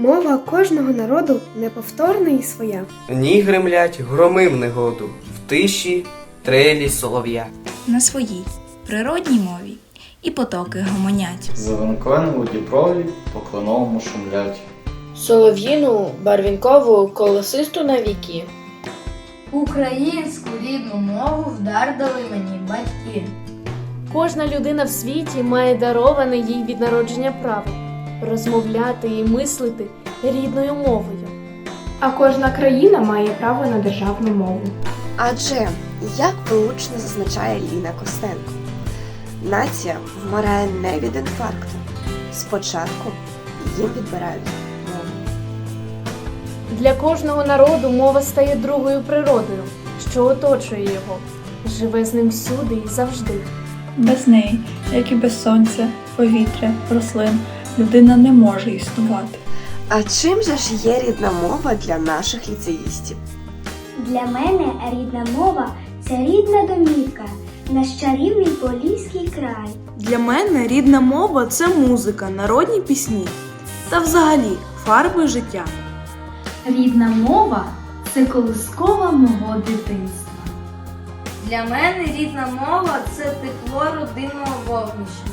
Мова кожного народу неповторна і своя. В ній гремлять громи в негоду, в тиші трелі солов'я. на своїй природній мові і потоки гомонять. Зеленквен у Дніпрові по кленовому шумлять. Солов'їну, барвінкову, колосисту на віки. Українську рідну мову вдар дали мені батьки. Кожна людина в світі має дароване їй від народження право розмовляти і мислити рідною мовою. А кожна країна має право на державну мову. Адже, як влучно зазначає Ліна Костенко, нація вмирає не від інфаркту. Спочатку їм відбирають мову. Для кожного народу мова стає другою природою, що оточує його, живе з ним всюди і завжди. Без неї, як і без сонця, повітря, рослин, людина не може існувати. А чим же ж є рідна мова для наших ліцеїстів? Для мене рідна мова це рідна домівка, наш чарівний Поліський край. Для мене рідна мова це музика, народні пісні та взагалі фарби життя. Рідна мова це колискова мого дитинства. Для мене рідна мова це тепло родинного вогнища.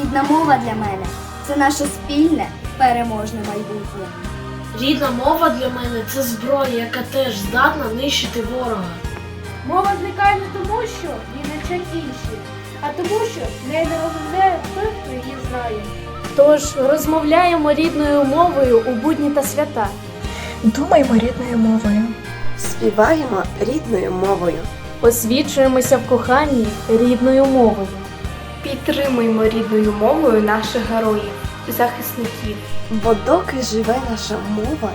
Рідна мова для мене це наше спільне переможне майбутнє. Рідна мова для мене це зброя, яка теж здатна нищити ворога. Мова зникає не тому, що її не вчать інші, а тому, що не розмовляє той, хто її знає. Тож розмовляємо рідною мовою у будні та свята. Думаймо рідною мовою. Співаємо рідною мовою. Освічуємося в коханні рідною мовою. Підтримуємо рідною мовою наших героїв, захисників. Бо доки живе наша мова,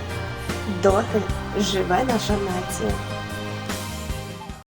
доти живе наша нація.